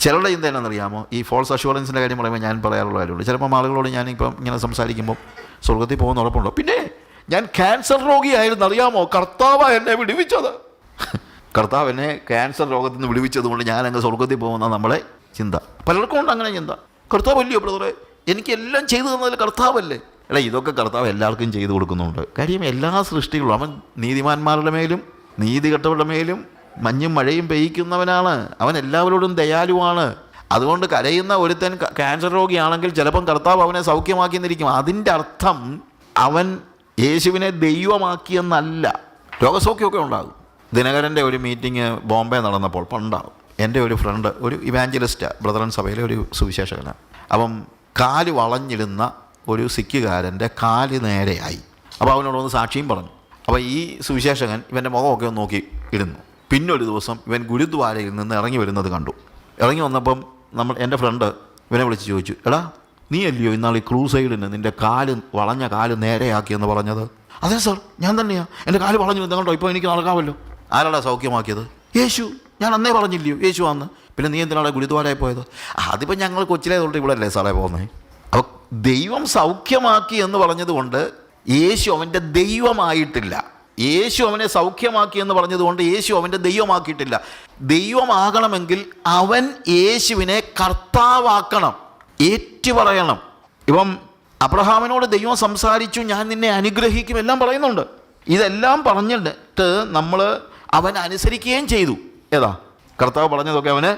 ചിലരുടെ ചിന്ത എന്നാണെന്നറിയാമോ ഈ ഫോൾസ് അഷുറൻസിന്റെ കാര്യം പറയുമ്പോൾ ഞാൻ പറയാറുള്ള കാര്യമുള്ളൂ ചിലപ്പോൾ ആളുകളോട് ഞാനിപ്പം ഇങ്ങനെ സംസാരിക്കുമ്പോൾ സ്വർഗത്തിൽ പോകുന്ന ഉറപ്പുണ്ടോ? പിന്നെ ഞാൻ ക്യാൻസർ രോഗിയായിരുന്നു. അറിയാമോ? കർത്താവ് എന്നെ വിടുവിച്ചത്. കർത്താവ് എന്നെ ക്യാൻസർ രോഗത്തിൽ നിന്ന് വിടുവിച്ചത് കൊണ്ട് ഞാൻ അങ്ങ് സ്വർഗത്തിൽ പോകുന്ന നമ്മളെ ചിന്ത. പലർക്കും ഉണ്ട് അങ്ങനെ ചിന്ത. കർത്താവ് അല്ലയോ ബ്രദറെ? എനിക്ക് എല്ലാം ചെയ്തു തന്നതിൽ കർത്താവല്ലേ? അല്ല ഇതൊക്കെ കർത്താവ് എല്ലാവർക്കും ചെയ്തു കൊടുക്കുന്നുണ്ട്. കാര്യം എല്ലാ സൃഷ്ടികളും അവൻ നീതിമാന്മാരുടെ മേലും നീതി കെട്ടവരുടെ മേലും മഞ്ഞും മഴയും പെയ്യിക്കുന്നവനാണ്. അവൻ എല്ലാവരോടും ദയാലുവാണ്. അതുകൊണ്ട് കരയുന്ന ഒരുത്തൻ ക്യാൻസർ രോഗിയാണെങ്കിൽ ചിലപ്പം കർത്താവ് അവനെ സൗഖ്യമാക്കിയെന്നിരിക്കും. അതിന്റെ അർത്ഥം അവൻ യേശുവിനെ ദൈവമാക്കിയെന്നല്ല. രോഗസൗഖ്യമൊക്കെ ഉണ്ടാകും. ദിനകരന്റെ ഒരു മീറ്റിംഗ് ബോംബെ നടന്നപ്പോൾ പണ്ടാവും. എന്റെ ഒരു ഫ്രണ്ട് ഒരു ഇവാഞ്ചലിസ്റ്റ് ബ്രദറൻ സഭയിലെ ഒരു സുവിശേഷകനാണ് അപ്പം കാൽ വളഞ്ഞിരുന്ന ഒരു സിക്കുകാരന്റെ കാൽ നേരെയായി. അപ്പോൾ അവനോട് വന്ന് സാക്ഷിയും പറഞ്ഞു. അപ്പോൾ ഈ സുവിശേഷകൻ ഇവന്റെ മുഖമൊക്കെ ഒന്ന് നോക്കി ഇടുന്നു പിന്നൊരു ദിവസം ഇവൻ ഗുരുദ്വാരയിൽ നിന്ന് ഇറങ്ങി വരുന്നത് കണ്ടു. ഇറങ്ങി വന്നപ്പം നമ്മൾ എന്റെ ഫ്രണ്ട് ഇവനെ വിളിച്ച് ചോദിച്ചു എടാ നീ അല്ലയോ ഇന്നാൾ ഈ ക്രൂസൈഡിന് നിന്റെ കാൽ വളഞ്ഞ കാൽ നേരെയാക്കിയെന്ന് പറഞ്ഞത്? അതെ സാർ ഞാൻ തന്നെയാ. എന്റെ കാൽ വളഞ്ഞു കണ്ടോ? ഇപ്പോൾ എനിക്ക് നടക്കാമല്ലോ. ആരാടാ സൗഖ്യമാക്കിയത്? യേശു. ഞാൻ അന്നേ പറഞ്ഞില്ലയോ യേശു ആന്ന്. പിന്നെ നീ എന്തിനാണ് ഗുരുദ്വാരയിൽ പോയത്? അതിപ്പോൾ ഞങ്ങൾ കൊച്ചിലേ തൊട്ട് ഇവിടെ അല്ലേ സാറേ പോകുന്നത് അപ്പോൾ ദൈവം സൗഖ്യമാക്കി എന്ന് പറഞ്ഞതുകൊണ്ട് യേശു അവന്റെ ദൈവമായിട്ടില്ല. യേശു അവനെ സൗഖ്യമാക്കി എന്ന് പറഞ്ഞതുകൊണ്ട് യേശു അവന്റെ ദൈവമാക്കിയിട്ടില്ല. ദൈവമാകണമെങ്കിൽ അവൻ യേശുവിനെ കർത്താവാക്കണം ഏറ്റുപറയണം. ഇപ്പം അബ്രഹാമിനോട് ദൈവം സംസാരിച്ചു ഞാൻ നിന്നെ അനുഗ്രഹിക്കും എല്ലാം പറയുന്നുണ്ട്. ഇതെല്ലാം പറഞ്ഞിട്ട് നമ്മൾ അവൻ അനുസരിക്കുകയും ചെയ്തു. ഏതാ? കർത്താവ് പറഞ്ഞതൊക്കെ അവന്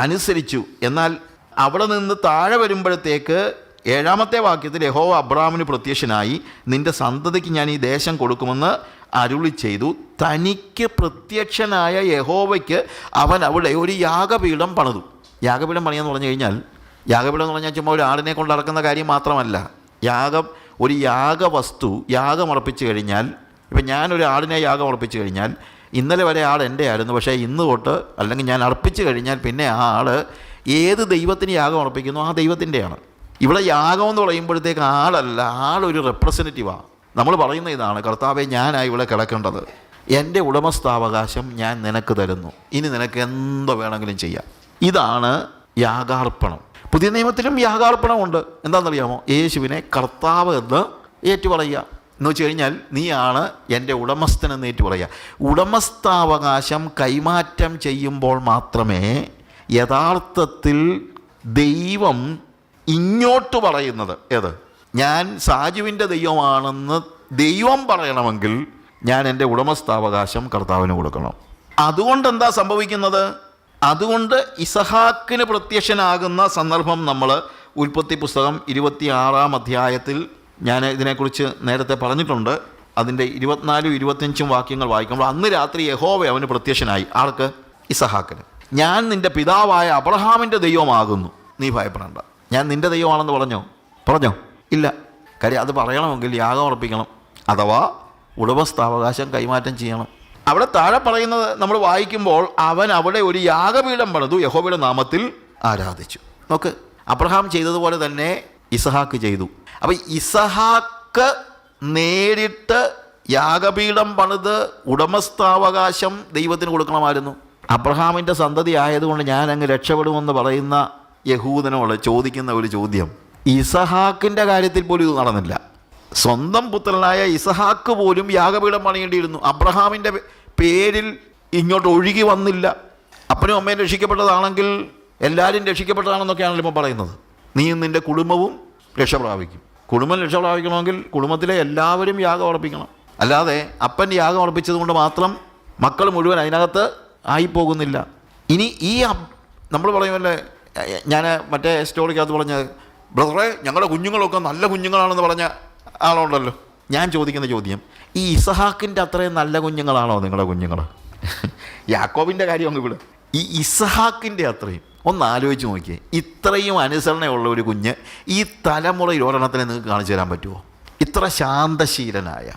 അനുസരിച്ചു. എന്നാൽ അവിടെ നിന്ന് താഴെ വരുമ്പോഴത്തേക്ക് ഏഴാമത്തെ വാക്യത്തിൽ യഹോവ അബ്രാമിന് പ്രത്യക്ഷനായി നിന്റെ സന്തതിക്ക് ഞാൻ ഈ ദേശം കൊടുക്കുമെന്ന് അരുളി ചെയ്തു. തനിക്ക് പ്രത്യക്ഷനായ യഹോവയ്ക്ക് അവൻ അവിടെ ഒരു യാഗപീഠം പണിതു. യാഗപീഠം പണിയെന്ന് പറഞ്ഞു കഴിഞ്ഞാൽ യാഗപീഠം എന്ന് പറഞ്ഞാൽ ചുമ്മാ ഒരു ആടിനെ കൊണ്ട് നടക്കുന്ന കാര്യം മാത്രമല്ല. യാഗം ഒരു യാഗവസ്തു യാഗമർപ്പിച്ചു കഴിഞ്ഞാൽ ഇപ്പം ഞാനൊരു ആടിനെ യാഗം അർപ്പിച്ചു കഴിഞ്ഞാൽ ഇന്നലെ വരെ ആൾ എന്റെ ആയിരുന്നു പക്ഷേ ഇന്ന് തൊട്ട് അല്ലെങ്കിൽ ഞാൻ അർപ്പിച്ചു കഴിഞ്ഞാൽ പിന്നെ ആ ആൾ ഏത് ദൈവത്തിന് യാഗം അർപ്പിക്കുന്നു ആ ദൈവത്തിന്റെയാണ്. ഇവിടെ യാഗം എന്ന് പറയുമ്പോഴത്തേക്ക് ആളല്ല ആളൊരു റെപ്രസെന്റേറ്റീവാണ് നമ്മൾ പറയുന്ന ഇതാണ് കർത്താവെ ഞാനായി ഇവിടെ കിടക്കേണ്ടത്. എന്റെ ഉടമസ്ഥാവകാശം ഞാൻ നിനക്ക് തരുന്നു. ഇനി നിനക്ക് എന്തോ വേണമെങ്കിലും ചെയ്യാം. ഇതാണ് യാഗാർപ്പണം. പുതിയ നിയമത്തിലും യാഗാർപ്പണമുണ്ട്. എന്താണെന്നറിയാമോ? യേശുവിനെ കർത്താവ് എന്ന് ഏറ്റുപറയുക. എന്ന് വെച്ച് കഴിഞ്ഞാൽ നീയാണ് എന്റെ ഉടമസ്ഥൻ എന്ന് ഏറ്റുപറയുക. ഉടമസ്ഥാവകാശം കൈമാറ്റം ചെയ്യുമ്പോൾ മാത്രമേ യഥാർത്ഥത്തിൽ ദൈവം ഇങ്ങോട്ട് പറയുന്നത് ഏത്? ഞാൻ സാജുവിന്റെ ദൈവമാണെന്ന് ദൈവം പറയണമെങ്കിൽ ഞാൻ എന്റെ ഉടമസ്ഥാവകാശം കർത്താവിന് കൊടുക്കണം. അതുകൊണ്ട് എന്താ സംഭവിക്കുന്നത്? അതുകൊണ്ട് ഇസഹാക്കിന് പ്രത്യക്ഷനാകുന്ന സന്ദർഭം നമ്മൾ ഉൽപ്പത്തി പുസ്തകം ഇരുപത്തി ആറാം അധ്യായത്തിൽ ഞാൻ ഇതിനെക്കുറിച്ച് നേരത്തെ പറഞ്ഞിട്ടുണ്ട്. അതിന്റെ ഇരുപത്തിനാലും ഇരുപത്തിയഞ്ചും വാക്യങ്ങൾ വായിക്കുമ്പോൾ അന്ന് രാത്രി യഹോവ അവന് പ്രത്യക്ഷനായി. ആർക്ക്? ഇസഹാക്കിന്. ഞാൻ നിന്റെ പിതാവായ അബ്രഹാമിന്റെ ദൈവമാകുന്നു. നീ ഭയപ്പെടേണ്ട. ഞാൻ നിന്റെ ദൈവമാണെന്ന് പറഞ്ഞോ? പറഞ്ഞോ? ഇല്ല. കാര്യം അത് പറയണമെങ്കിൽ യാഗം ഉറപ്പിക്കണം അഥവാ ഉടമസ്ഥാവകാശം കൈമാറ്റം ചെയ്യണം. അവിടെ താഴെ പറയുന്നത് നമ്മൾ വായിക്കുമ്പോൾ അവൻ അവിടെ ഒരു യാഗപീഠം പണിതു യഹോബയുടെ നാമത്തിൽ ആരാധിച്ചു. നോക്ക് അബ്രഹാം ചെയ്തതുപോലെ തന്നെ ഇസഹാക്ക് ചെയ്തു. അപ്പോൾ ഇസഹാക്ക് നേരിട്ട് യാഗപീഠം പണിത് ഉടമസ്ഥാവകാശം ദൈവത്തിന് കൊടുക്കണമായിരുന്നു. അബ്രഹാമിന്റെ സന്തതി ആയതുകൊണ്ട് ഞാൻ അങ്ങ് രക്ഷപ്പെടുമെന്ന് പറയുന്ന യഹൂദനോട് ചോദിക്കുന്ന ഒരു ചോദ്യം. ഇസഹാക്കിന്റെ കാര്യത്തിൽ പോലും ഇത് നടന്നില്ല. സ്വന്തം പുത്രനായ ഇസഹാക്ക് പോലും യാഗപീഠം പണിയേണ്ടിയിരുന്നു. അബ്രഹാമിന്റെ പേരിൽ ഇങ്ങോട്ട് ഒഴുകി വന്നില്ല. അപ്പനും അമ്മയും രക്ഷിക്കപ്പെട്ടതാണെങ്കിൽ എല്ലാവരും രക്ഷിക്കപ്പെട്ടതാണെന്നൊക്കെയാണല്ലോ ഇപ്പോൾ പറയുന്നത്. നീയും നിന്റെ കുടുംബവും രക്ഷ പ്രാപിക്കും. കുടുംബം രക്ഷ പ്രാപിക്കണമെങ്കിൽ കുടുംബത്തിലെ എല്ലാവരും യാഗം ഉറപ്പിക്കണം അല്ലാതെ അപ്പൻ യാഗം ഉറപ്പിച്ചത് കൊണ്ട് മാത്രം മക്കൾ മുഴുവൻ അതിനകത്ത് ആയിപ്പോകുന്നില്ല. ഇനി ഈ നമ്മൾ പറയുമല്ലേ ഞാൻ മറ്റേ സ്റ്റോറിക്കകത്ത് പറഞ്ഞ ബ്രദറെ ഞങ്ങളുടെ കുഞ്ഞുങ്ങളൊക്കെ നല്ല കുഞ്ഞുങ്ങളാണെന്ന് പറഞ്ഞ ആളുണ്ടല്ലോ. ഞാൻ ചോദിക്കുന്ന ചോദ്യം ഈ ഇസഹാക്കിന്റെ അത്രയും നല്ല കുഞ്ഞുങ്ങളാണോ നിങ്ങളുടെ കുഞ്ഞുങ്ങൾ യാക്കോബിന്റെ കാര്യം അങ്ങ് വിട്. ഈ ഇസഹാക്കിന്റെ അത്രയും ഒന്ന് ആലോചിച്ച് നോക്കിയേ ഇത്രയും അനുസരണയുള്ള ഒരു കുഞ്ഞ് ഈ തലമുറയിൽ ഒരെണ്ണത്തിനെ നിങ്ങൾക്ക് കാണിച്ചു തരാൻ പറ്റുമോ ഇത്ര ശാന്തശീലനായ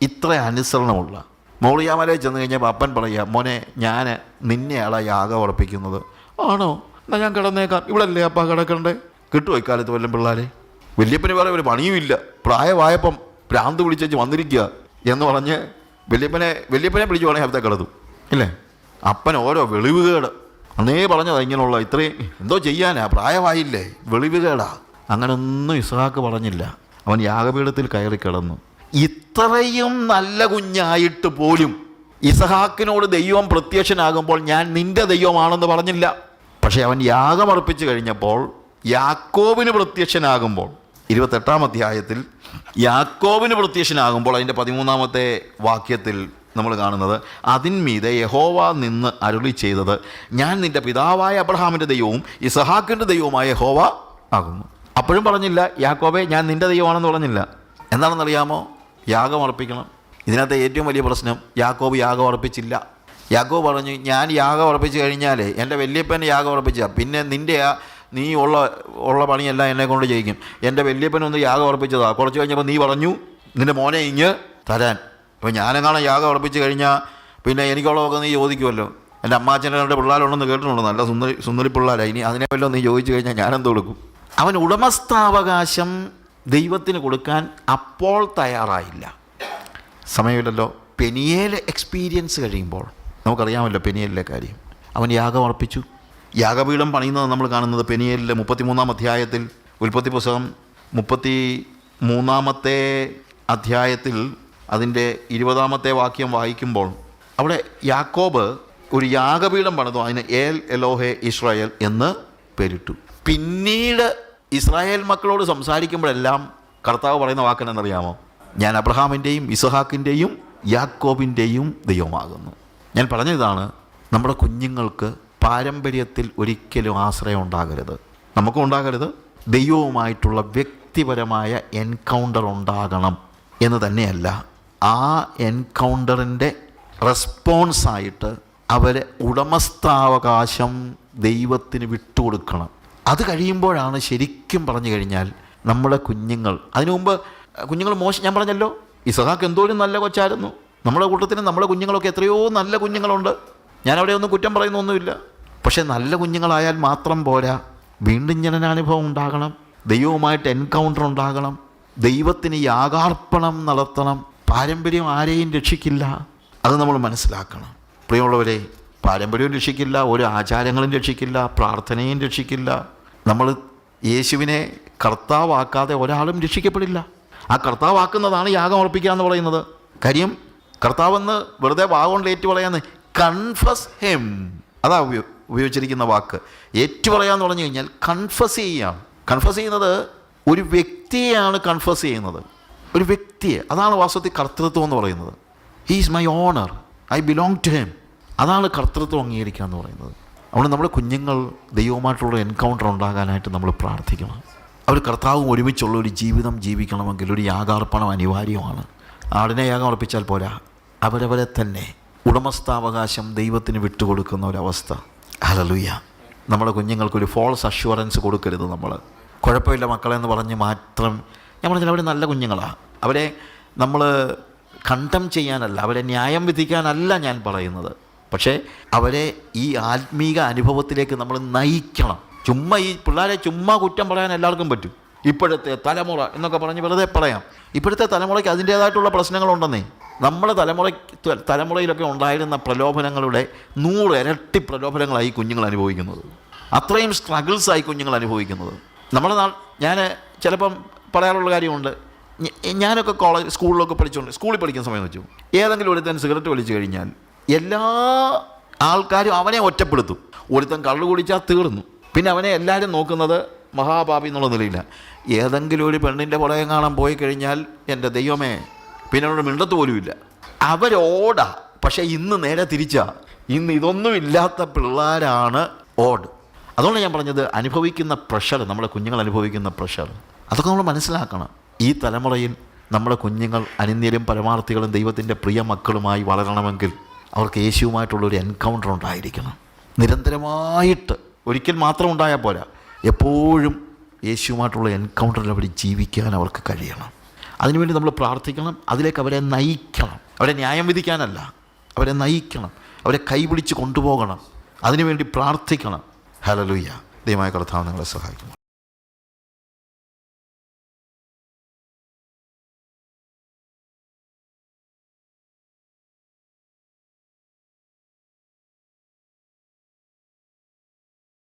ഇത്ര അനുസരണമുള്ള. മോളിയാമലയിൽ ചെന്ന് കഴിഞ്ഞപ്പോൾ അപ്പൻ പറയുക മോനെ ഞാൻ നിന്നെയാളെ യാഗം ഉറപ്പിക്കുന്നത്. ആണോ? എന്നാൽ ഞാൻ കിടന്നേക്കാം. ഇവിടെ അല്ലേ അപ്പ കിടക്കണ്ടേ? കിട്ടുമോ ഇക്കാലത്ത് വല്ലതും പിള്ളേരെ? വല്യപ്പന് വേറെ ഒരു പണിയുമില്ല. പ്രായമായപ്പം ഭ്രാന്ത് വിളിച്ചു വന്നിരിക്കുക എന്ന് പറഞ്ഞ് വല്യപ്പനെ വല്യപ്പനെ പിടിച്ചു വേണമെങ്കിൽ അവിടെ കിടന്നു. ഇല്ലേ? അപ്പൻ ഓരോ വെളിവുകേട്. അന്നേ പറഞ്ഞതാ ഇങ്ങനെയുള്ള ഇത്രയും എന്തോ ചെയ്യാനാ? പ്രായമായില്ലേ? വെളിവുകേടാ. അങ്ങനൊന്നും ഇസ്ഹാക്ക് പറഞ്ഞില്ല. അവൻ യാഗപീഠത്തിൽ കയറി കിടന്നു. ഇത്രയും നല്ല കുഞ്ഞായിട്ട് പോലും ഇസഹാക്കിനോട് ദൈവം പ്രത്യക്ഷനാകുമ്പോൾ ഞാൻ നിന്റെ ദൈവമാണെന്ന് പറഞ്ഞില്ല. പക്ഷേ അവൻ യാഗമർപ്പിച്ചു കഴിഞ്ഞപ്പോൾ യാക്കോബിന് പ്രത്യക്ഷനാകുമ്പോൾ ഇരുപത്തെട്ടാം അധ്യായത്തിൽ യാക്കോബിന് പ്രത്യക്ഷനാകുമ്പോൾ അതിന്റെ പതിമൂന്നാമത്തെ വാക്യത്തിൽ നമ്മൾ കാണുന്നത് അതിന്മീതെ യഹോവ നിന്ന് അരുളി ചെയ്തത് ഞാൻ നിന്റെ പിതാവായ അബ്രഹാമിന്റെ ദൈവവും ഇസഹാക്കിന്റെ ദൈവവുമായ യഹോവ ആകുന്നു. അപ്പോഴും പറഞ്ഞില്ല യാക്കോബെ ഞാൻ നിന്റെ ദൈവമാണെന്ന് പറഞ്ഞില്ല. എന്താണെന്നറിയാമോ? യാഗം അർപ്പിക്കണം. ഇതിനകത്തെ ഏറ്റവും വലിയ പ്രശ്നം യാക്കോബ് യാഗം അർപ്പിച്ചില്ല. യാക്കോബ് പറഞ്ഞു ഞാൻ യാഗം ഉറപ്പിച്ച് കഴിഞ്ഞാൽ എന്റെ വല്യപ്പൻ യാഗം ഉറപ്പിച്ച പിന്നെ നിന്റെ ആ നീ ഉള്ള ഉള്ള പണിയെല്ലാം എന്നെ കൊണ്ട് ചെയ്യിക്കും. എന്റെ വല്യപ്പനൊന്ന് യാഗം ഉറപ്പിച്ചതാ കുറച്ച് കഴിഞ്ഞപ്പോൾ നീ പറഞ്ഞു നിന്റെ മോനെ ഇങ്ങ് തരാൻ. അപ്പോൾ ഞാനെങ്ങാണ് യാഗം ഉറപ്പിച്ച് കഴിഞ്ഞാൽ പിന്നെ എനിക്കുള്ളതൊക്കെ നീ ചോദിക്കുമല്ലോ. എന്റെ അമ്മാച്ചന്റെ രണ്ട് പിള്ളേരുണ്ടെന്ന് കേട്ടിട്ടുണ്ട്. നല്ല സുന്ദരി സുന്ദരി പിള്ളേരാണ് ഇനി അതിനെ വല്ലതും നീ ചോദിച്ചു കഴിഞ്ഞാൽ ഞാനെന്ത് കൊടുക്കും? അവൻ ഉടമസ്ഥാവകാശം ദൈവത്തിന് കൊടുക്കാൻ അപ്പോൾ തയ്യാറായില്ല. സമയമില്ലല്ലോ. പെനിയേൽ എക്സ്പീരിയൻസ് കഴിയുമ്പോൾ നമുക്കറിയാമല്ലോ പെനിയലിലെ കാര്യം. അവൻ യാഗം അർപ്പിച്ചു. യാഗപീഠം പണിയുന്നത് നമ്മൾ കാണുന്നത് പെനിയലിലെ മുപ്പത്തിമൂന്നാം അധ്യായത്തിൽ. ഉൽപ്പത്തി പുസ്തകം മുപ്പത്തി മൂന്നാമത്തെ അധ്യായത്തിൽ അതിന്റെ ഇരുപതാമത്തെ വാക്യം വായിക്കുമ്പോൾ അവിടെ യാക്കോബ് ഒരു യാഗപീഠം പണിതു. അതിന് ഏൽ എലോഹെ ഇസ്രായേൽ എന്ന് പേരിട്ടു. പിന്നീട് ഇസ്രായേൽ മക്കളോട് സംസാരിക്കുമ്പോഴെല്ലാം കർത്താവ് പറയുന്ന വാക്കെന്നറിയാമോ ഞാൻ അബ്രഹാമിന്റെയും ഇസഹാക്കിന്റെയും യാക്കോബിന്റെയും ദൈവമാകുന്നു. ഞാൻ പറഞ്ഞതാണ് നമ്മുടെ കുഞ്ഞുങ്ങൾക്ക് പാരമ്പര്യത്തിൽ ഒരിക്കലും ആശ്രയം ഉണ്ടാകരുത്. നമുക്കും ഉണ്ടാകരുത്. ദൈവവുമായിട്ടുള്ള വ്യക്തിപരമായ എൻകൗണ്ടർ ഉണ്ടാകണം എന്ന് തന്നെയല്ല. ആ എൻകൗണ്ടറിന്റെ റെസ്പോൺസായിട്ട് അവരെ ഉടമസ്ഥാവകാശം ദൈവത്തിന് വിട്ടുകൊടുക്കണം. അത് കഴിയുമ്പോഴാണ് ശരിക്കും പറഞ്ഞു കഴിഞ്ഞാൽ നമ്മുടെ കുഞ്ഞുങ്ങൾ അതിനു മുമ്പ് കുഞ്ഞുങ്ങൾ മോശം ഞാൻ പറഞ്ഞല്ലോ ഇസഹാക്ക് എന്തോരം നല്ല കൊച്ചായിരുന്നു. നമ്മുടെ കൂട്ടത്തിന് നമ്മുടെ കുഞ്ഞുങ്ങളൊക്കെ എത്രയോ നല്ല കുഞ്ഞുങ്ങളുണ്ട്. ഞാനവിടെ ഒന്നും കുറ്റം പറയുന്നൊന്നുമില്ല. പക്ഷേ നല്ല കുഞ്ഞുങ്ങളായാൽ മാത്രം പോരാ. വീണ്ടും ജനനാനുഭവം ഉണ്ടാകണം. ദൈവവുമായിട്ട് എൻകൗണ്ടർ ഉണ്ടാകണം. ദൈവത്തിന് യാഗാർപ്പണം നടത്തണം. പാരമ്പര്യം ആരെയും രക്ഷിക്കില്ല. അത് നമ്മൾ മനസ്സിലാക്കണം. പ്രിയമുള്ളവരെ പാരമ്പര്യവും രക്ഷിക്കില്ല ഒരു ആചാരങ്ങളും രക്ഷിക്കില്ല പ്രാർത്ഥനയും രക്ഷിക്കില്ല. നമ്മൾ യേശുവിനെ കർത്താവാക്കാതെ ഒരാളും രക്ഷിക്കപ്പെടില്ല. ആ കർത്താവാക്കുന്നതാണ് യാഗം അർപ്പിക്കുക എന്ന് പറയുന്നത്. കാര്യം കർത്താവെന്ന് വെറുതെ വാഗോണ്ട് ഏറ്റു പറയാന്ന് കൺഫസ് ഹെം അതാ ഉപയോ ഉപയോഗിച്ചിരിക്കുന്ന വാക്ക്. ഏറ്റു പറയാന്ന് പറഞ്ഞു കഴിഞ്ഞാൽ കൺഫസ് ചെയ്യാം. കൺഫസ് ചെയ്യുന്നത് ഒരു വ്യക്തിയെയാണ് കൺഫസ് ചെയ്യുന്നത്. ഒരു വ്യക്തിയെ. അതാണ് വാസ്തവത്തിൽ കർത്തൃത്വം എന്ന് പറയുന്നത്. He is my owner I belong to him അതാണ് കർത്തൃത്വം അംഗീകരിക്കുക എന്ന് പറയുന്നത്. അതുകൊണ്ട് നമ്മുടെ കുഞ്ഞുങ്ങൾ ദൈവവുമായിട്ടുള്ള എൻകൗണ്ടർ ഉണ്ടാകാനായിട്ട് നമ്മൾ പ്രാർത്ഥിക്കണം. അവർ കർത്താവും ഒരുമിച്ചുള്ള ഒരു ജീവിതം ജീവിക്കണമെങ്കിൽ ഒരു യാഗാർപ്പണം അനിവാര്യമാണ്. ആടിനെ യാഗം അർപ്പിച്ചാൽ പോരാ. അവരവരെ തന്നെ ഉടമസ്ഥാവകാശം ദൈവത്തിന് വിട്ടുകൊടുക്കുന്ന ഒരവസ്ഥ. ഹലലുയ്യ നമ്മുടെ കുഞ്ഞുങ്ങൾക്കൊരു ഫോൾസ് അഷ്വറൻസ് കൊടുക്കരുത് നമ്മൾ കുഴപ്പമില്ല മക്കളെന്ന് പറഞ്ഞ് മാത്രം ഞാൻ പറഞ്ഞാൽ അവർ നല്ല കുഞ്ഞുങ്ങളാണ് അവരെ നമ്മൾ കണ്ടം ചെയ്യാനല്ല അവരെ ന്യായം വിധിക്കാനല്ല ഞാൻ പറയുന്നത്. പക്ഷേ അവരെ ഈ ആത്മീക അനുഭവത്തിലേക്ക് നമ്മൾ നയിക്കണം. ചുമ്മാ ഈ പിള്ളേരെ ചുമ്മാ കുറ്റം പറയാൻ എല്ലാവർക്കും പറ്റും. ഇപ്പോഴത്തെ തലമുറ എന്നൊക്കെ പറഞ്ഞ് വെറുതെ പറയാം. ഇപ്പോഴത്തെ തലമുറയ്ക്ക് അതിന്റേതായിട്ടുള്ള പ്രശ്നങ്ങളുണ്ടെന്നേ. നമ്മുടെ തലമുറ തലമുറയിലൊക്കെ ഉണ്ടായിരുന്ന പ്രലോഭനങ്ങളുടെ നൂറ് ഇരട്ടി പ്രലോഭനങ്ങളായി കുഞ്ഞുങ്ങൾ അനുഭവിക്കുന്നത്. അത്രയും സ്ട്രഗിൾസായി കുഞ്ഞുങ്ങൾ അനുഭവിക്കുന്നത്. നമ്മുടെ നാൾ ഞാൻ ചിലപ്പം പറയാനുള്ള കാര്യമുണ്ട്. ഞാനൊക്കെ കോളേജ് സ്കൂളിലൊക്കെ പഠിച്ചുകൊണ്ട് സ്കൂളിൽ പഠിക്കുന്ന സമയം വെച്ചു. ഏതെങ്കിലും ഒരുത്തൻ സിഗരറ്റ് വലിച്ചു കഴിഞ്ഞാൽ എല്ലാ ആൾക്കാരും അവനെ ഒറ്റപ്പെടുത്തും. ഒരുത്തൻ കള്ളു കുടിച്ചാൽ തീർന്നു. പിന്നെ അവനെ എല്ലാവരും നോക്കുന്നത് മഹാപാപി എന്നുള്ള നിലയില്ല. ഏതെങ്കിലും ഒരു പെണ്ണിന്റെ പുറകെ കാണാൻ പോയി കഴിഞ്ഞാൽ എന്റെ ദൈവമേ പിന്നെ അവരുടെ മിണ്ടത്ത് പോലുമില്ല അവരോടാ പക്ഷേ ഇന്ന് നേരെ തിരിച്ചാ. ഇന്ന് ഇതൊന്നുമില്ലാത്ത പിള്ളേരാണ് ഓട്. അതുകൊണ്ട് ഞാൻ പറഞ്ഞത് അനുഭവിക്കുന്ന പ്രഷർ നമ്മുടെ കുഞ്ഞുങ്ങൾ അനുഭവിക്കുന്ന പ്രഷർ അതൊക്കെ നമ്മൾ മനസ്സിലാക്കണം. ഈ തലമുറയിൽ നമ്മുടെ കുഞ്ഞുങ്ങൾ അനിന്യരും പരമാർത്ഥികളും ദൈവത്തിന്റെ പ്രിയ മക്കളുമായി വളരണമെങ്കിൽ അവർക്ക് യേശുവുമായിട്ടുള്ള ഒരു എൻകൗണ്ടർ ഉണ്ടായിരിക്കണം. നിരന്തരമായിട്ട്. ഒരിക്കൽ മാത്രം ഉണ്ടായാൽ പോരാ. എപ്പോഴും യേശുവുമായിട്ടുള്ള എൻകൗണ്ടറിൽ അവർ ജീവിക്കാൻ അവർക്ക് കഴിയണം. അതിനുവേണ്ടി നമ്മൾ പ്രാർത്ഥിക്കണം അതിലേക്ക് അവരെ നയിക്കണം. അവരെ ന്യായം വിധിക്കാനല്ല അവരെ നയിക്കണം അവരെ കൈപിടിച്ച് കൊണ്ടുപോകണം അതിനുവേണ്ടി പ്രാർത്ഥിക്കണം. ഹലലുയ്യ ദൈവമായ കർത്താവ് നിങ്ങളെ സഹായിക്കുന്നു